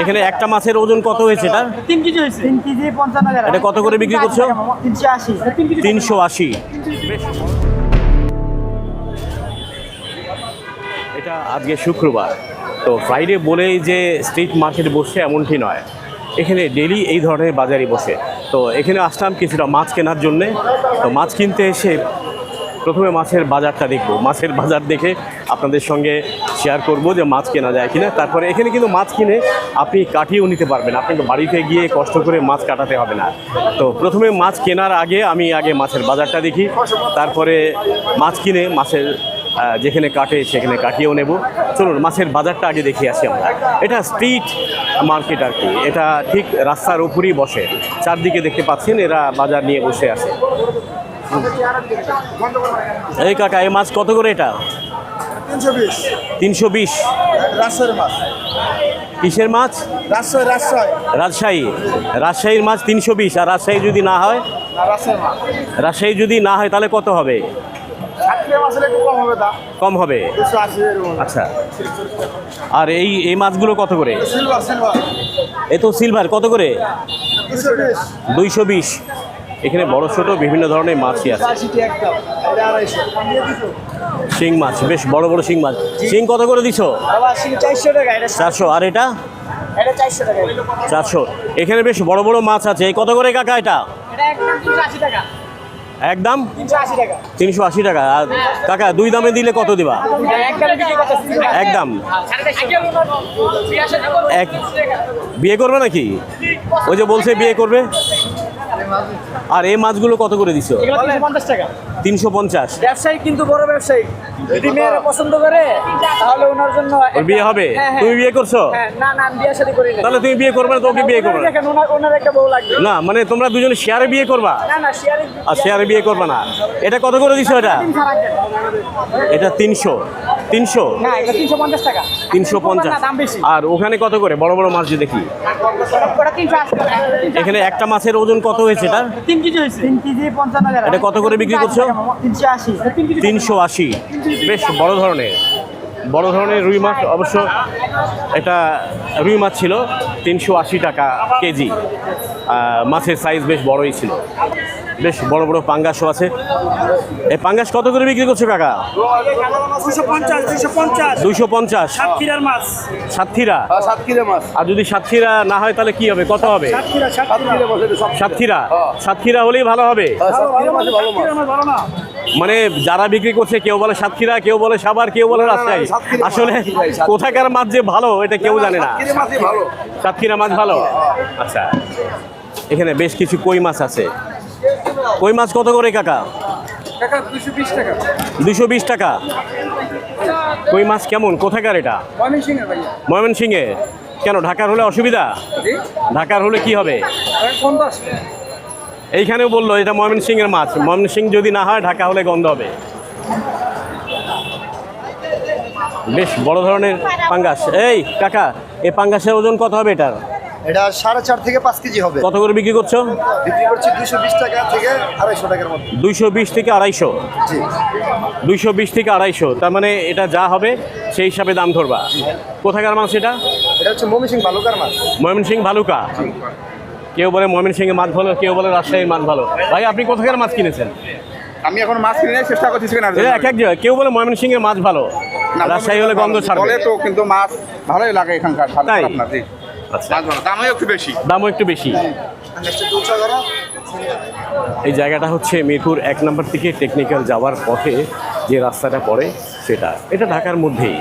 এখানে একটা মাছের ওজন কত হয়েছে এটা তিন কেজি হয়েছে। তিন কেজি পঞ্চান্ন এটা কত করে বিক্রি করছ? তিনশো আশি। তিনশো আশি। এটা আজকে শুক্রবার। তো ফ্রাইডে বলেই যে স্ট্রিট মার্কেট বসছে এমনটি নয়। এখানে ডেলি এই ধরনের বাজারই বসে। তো এখানে আসলাম কিছুটা মাছ কেনার জন্যে। তো মাছ কিনতে এসে প্রথমে মাছের বাজারটা দেখব। মাছের বাজার দেখে আপনাদের সঙ্গে শেয়ার করব যে মাছ কেনা যায় কিনা। তারপরে এখানে কিন্তু মাছ কিনে আপনি কাটিয়েও নিতে পারবেন। আপনাকে বাড়িতে গিয়ে কষ্ট করে মাছ কাটাতে হবে না। তো প্রথমে মাছ কেনার আগে আমি আগে মাছের বাজারটা দেখি। তারপরে মাছ কিনে মাছের যেখানে কাটে সেখানে কাটিয়েও নেব। চলুন, মাছের বাজারটা আগে দেখে আসি আমরা। এটা স্ট্রিট মার্কেট আর কি। এটা ঠিক রাস্তার উপরই বসে। চারদিকে দেখতে পাচ্ছেন, এরা বাজার নিয়ে বসে আছে। এই কাকা, এই মাছ কত করে এটা? তিনশো বিশ। কিসের মাছ? রাজশাহী রাজশাহী। রাজশাহী। রাজশাহীর মাছ তিনশো বিশ। আর রাজশাহী যদি না হয়? রাজশাহী যদি না হয় তাহলে কত হবে? কম হবে আচ্ছা। আর এই এই মাছগুলো কত করে? এ তো সিলভার। কত করে? দুইশো বিশ। এখানে বড় ছোট বিভিন্ন ধরনের মাছই আছে। শিং মাছ বেশ বড় বড় শিং মাছ। শিং কত করে দিছো? চারশো আর এটা? চারশো এখানে বেশ বড় বড় মাছ আছে। এই কত করে কাকা এটা? একদম তিনশো আশি টাকা। আর কাকা দুই দামে দিলে কত দিবা? একদম। এক বিয়ে করবে নাকি? ওই যে বলছে বিয়ে করবে? আর এই মাছগুলো কত করে দিছো? তিনশো পঞ্চাশ টাকা। তিনশো পঞ্চাশ। ব্যবসায়ী কিন্তু বড় ব্যবসায়ী। যদি মেয়েরা পছন্দ করে তাহলে ওনার জন্য বিয়ে হবে? হ্যাঁ, হ্যাঁ। তুমি বিয়ে করছ? হ্যাঁ না না আমি বিয়ে শাদী করি না তাহলে তুমি বিয়ে করবে না তোকে বিয়ে করবে না? দেখেন ওনার ওনার একটা বউ লাগবে। না মানে তোমরা দুজনে শেয়ারে বিয়ে করবা? না না শেয়ারে আর শেয়ারে বিয়ে করবা না। এটা কত করে দিছো এটা? এটা তিনশো তিনশো। তিনশো? পঞ্চাশ আর ওখানে কত করে? বড় বড় মাছ যে দেখি। এখানে একটা মাছের ওজন কত হয়েছে? এটা? তিন কেজি হয়েছে। তিন কেজি পঞ্চান্ন এটা কত করে বিক্রি করছ? তিনশো আশি। তিনশো আশি। বেশ বড় ধরনের। বড় ধরনের রুই মাছ অবশ্য এটা রুই মাছ ছিল তিনশো আশি টাকা কেজি। মাছের সাইজ বেশ বড়ই ছিল। বেশ বড় বড় পাঙ্গাসও আছে। এই পাঙ্গাস কত করে বিক্রি করছ কাকা? দুশো পঞ্চাশ দুইশো পঞ্চাশ। সাতক্ষীরা? সাতক্ষীরা আর যদি সাতক্ষীরা না হয় তাহলে কি হবে? কত হবে? সাতক্ষীরা সাতক্ষীরা। সাতক্ষীরা হলেই ভালো হবে? না। মানে যারা বিক্রি করছে কেউ বলে সাতক্ষীরা কেউ বলে সাভার কেউ বলে রাজশাহী। মাছ, আসলে। কোথাকার মাছ যে ভালো এটা কেউ জানে না। সাতক্ষীরা মাছই ভালো। সাতক্ষীরা মাছ ভালো? আচ্ছা। এখানে বেশ কিছু কই মাছ আছে। কই মাছ কত করে কাকা? দুশো বিশ টাকা। কই মাছ কেমন? কোথাকার এটা? ময়মন সিং এর ময়মনসিংহে? কেন ঢাকার হলে অসুবিধা? ঢাকার হলে কি হবে? এইখানেও বলল এটা ময়মনসিংহের মাছ। ময়মনসিংহ যদি না হয় ঢাকা হলে গন্ধ হবে। বেশ বড় ধরনের পাঙ্গাস। এই কাকা এই পাঙ্গাসের ওজন কত হবে এটার? এটা সাড়ে চার থেকে পাঁচ কেজি হবে। কত করে বিক্রি করছ? বিক্রি করছি দুশো বিশ টাকা থেকে আড়াইশো টাকার মধ্যে। দুইশো বিশ থেকে আড়াইশো? জি। দুইশো বিশ থেকে আড়াইশো। তার মানে এটা যা হবে সেই হিসাবে দাম ধরবা। কোথাকার মাছ এটা? এটা হচ্ছে মমি সিং বালুকার মাছ। ময়মনসিংহ ভালুকা? কেউ বলে ময়মনসিংহে মাছ ভালো কেউ বলে রাজশাহীর মাছ ভালো। ভাই আপনি কোথাকার মাছ কিনেছেন? আমি এখন মাছ কিনে চেষ্টা এটা এক এক কেউ বলে ময়মনসিংহের মাছ ভালো। রাজশাহী হলে গন্ধ ছাড়বে। তো কিন্তু মাছ ভালোই লাগে এখানকার তাই? আচ্ছা। দামও একটু বেশি। দামও একটু বেশি। এই জায়গাটা হচ্ছে মিরপুর এক নম্বর থেকে টেকনিক্যাল যাওয়ার পথে যে রাস্তাটা পড়ে সেটা। এটা ঢাকার মধ্যেই।